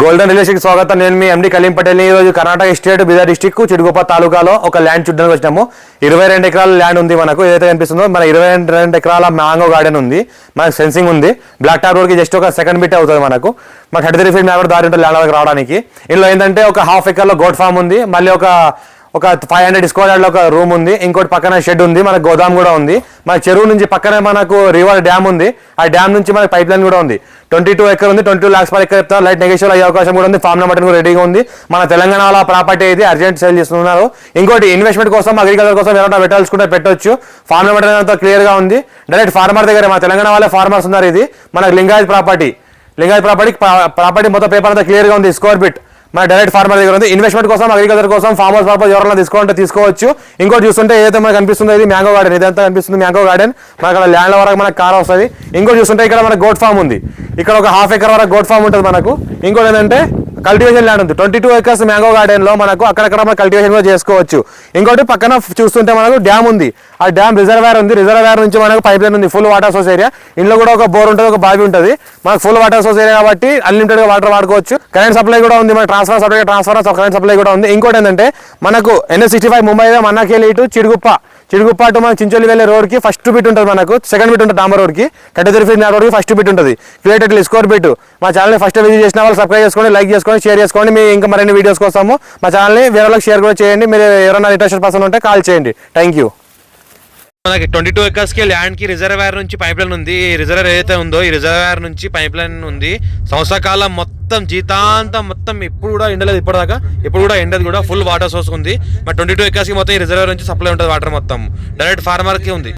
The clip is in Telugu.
గోల్డెన్ రిలేషన్ స్వాగతం. నేను మీ ఎండి కలీం పటేల్ ఈ రోజు కర్ణాటక స్టేట్ బీదర్ డిస్టిక్ చిడుగుప్ప తాలూకాలో ఒక ల్యాండ్ చూడడానికి వచ్చినాము. ఇరవై రెండు ఎకరాల ల్యాండ్ ఉంది మనకు. ఏదైతే కనిపిస్తుందో మన ఇరవై రెండు ఎకరాల మ్యాంగో గార్డెన్ ఉంది. మనకు సెన్సింగ్ ఉంది. బ్లాక్ టాప్ రోడ్కి జస్ట్ ఒక సెకండ్ బిట్ అవుతుంది మనకు. మన థర్టీ త్రీ ఫీట్ మ్యాంగో దారి ఉంటుంది ల్యాండ్ రావడానికి. ఇందులో ఏంటంటే ఒక హాఫ్ ఎకర్లో గోడ్ ఫామ్ ఉంది. మళ్ళీ ఒక ఒక ఫైవ్ హండ్రెడ్ స్క్వేర్ యార్డ్లో ఒక రూమ్ ఉంది. ఇంకోటి పక్కన షెడ్ ఉంది. మనకు గోదాం కూడా ఉంది. మన చెరువు నుంచి పక్కనే మనకు రివర్ డ్యామ్ ఉంది. ఆ డ్యామ్ నుంచి మనకు పైప్ లైన్ కూడా ఉంది. ట్వంటీ టూ ఎకర్ ఉంది. Twenty two lakhs per acre చెప్తారు లైట్ నెగేషన్ అయ్యే అవకాశం కూడా ఉంది. ఫామ్ నెంబర్ కూడా రెడీగా ఉంది. మన తెలంగాణలో ప్రాపర్టీ అయితే అర్జెంట్ సేల్ చేస్తున్నారు. ఇంకోటి ఇన్వెస్ట్మెంట్ కోసం అగ్రికల్చర్ కోసం ఎవరైనా పెట్టాల్సుకుంటే పెట్టొచ్చు. ఫామ్ నెంబర్ అంతా క్లియర్గా ఉంది. డైరెక్ట్ ఫార్మర్ దగ్గర మన తెలంగాణ వాళ్ళే ఫార్మర్స్ ఉన్నారు ఇది. మనకు Lingayat property Lingayat property property మొత్తం పేపర్ అంతా క్లియర్గా ఉంది. స్క్వేర్ బిట్ మన డైరెక్ట్ ఫార్మర్ దగ్గర ఉంది. ఇన్వెస్ట్మెంట్ కోసం అగ్రికల్చర్ కోసం ఫార్మ్ పర్పస్ ఎవరైనా తీసుకోవాలంటే తీసుకోవచ్చు. ఇంకోటి చూస్తుంటే ఏదైతే మనకు కనిపిస్తుందో ఇది మ్యాంగో గార్డెన్ ఇదంతా కనిపిస్తుంది మ్యాంగో గార్డెన్ మనకు అలా ల్యాండ్ వరకు మనకు కార్ వస్తుంది. ఇంకోటి చూస్తుంటే ఇక్కడ మన గోట్ ఫామ్ ఉంది. ఇక్కడ ఒక హాఫ్ ఎకర్ వరకు గోట్ ఫామ్ ఉంటుంది మనకు. ఇంకోటి ఏంటంటే కల్టివేషన్ ల్యాండ్ ఉంది. ట్వంటీ టూ ఎకర్స్ మ్యాంగో గార్డెన్లో మనకు అక్కడక్కడ మనం కల్టివేషన్ కూడా చేసుకోవచ్చు. ఇంకోటి పక్కన చూస్తుంటే మనకు డ్యామ్ ఉంది. ఆ డ్యామ్ రిజర్వేర్ ఉంది. రిజర్వేర్ నుంచి మనకు పైప్ లైన్ ఉంది. ఫుల్ వాటర్ సోర్స్ ఏరియా ఇంట్లో కూడా ఒక బోర్ ఉంటుంది ఒక బావి ఉంటుంది. మనకు ఫుల్ వాటర్ సోర్స్ ఏరియా కాబట్టి అన్లిమిటెడ్ వాటర్ వాడుకోవచ్చు. కరెంట్ సప్లై కూడా ఉంది. మన transfer supply transfer current supply కూడా ఉంది. ఇంకోటి ఏంటంటే మనకు NS sixty five Mumbai Mannaekhelli ఇటు చిడుగుప్ప చిడుగుప్ప మన చించోలి వెళ్ళే రోడ్కి ఫస్ట్ బిట్ ఉంటుంది మనకు సెకండ్ బిట్ ఉంటుంది డాంబర్ రోడ్కి థర్టీ త్రీ ఫీట్ నా రోడ్కి ఫస్ట్ బిట్ ఉంటుంది క్రియేటెడ్ స్కోర్ బిట్ మా ఛానల్ ఫస్ట్ విజిట్ చేసిన వాళ్ళు సబ్స్క్రైబ్ చేసుకోండి లైక్ చేసుకోండి షేర్ చేసుకోండి. మీ ఇంకా మరిన్ని వీడియోస్ కోసము మా ఛానల్ని వేరే వాళ్ళకి షేర్ కూడా చేయండి. మీరు ఎవరైనా ఇంట్రెస్టెడ్ పర్సన్ ఉంటే కాల్ చేయండి. థ్యాంక్ యూ మనకి ట్వంటీ టూ ఎకర్స్కి ల్యాండ్కి రిజర్వేర్ నుంచి పైప్ లైన్ ఉంది. ఈ రిజర్వేర్ ఏదైతే ఉందో ఈ రిజర్వేర్ నుంచి పైప్ లైన్ ఉంది. సంవత్సర కాలం మొత్తం జీతాంతం మొత్తం ఎప్పుడు కూడా ఎండలేదు ఇప్పటిదాకా. ఇప్పుడు కూడా ఎండదు కూడా. ఫుల్ వాటర్ సోర్స్ ఉంది. మరి ట్వంటీ టూ ఎకర్స్కి మొత్తం ఈ రిజర్వేర్ నుంచి సప్లై ఉంటుంది వాటర్ మొత్తం. డైరెక్ట్ ఫార్మర్కి ఉంది.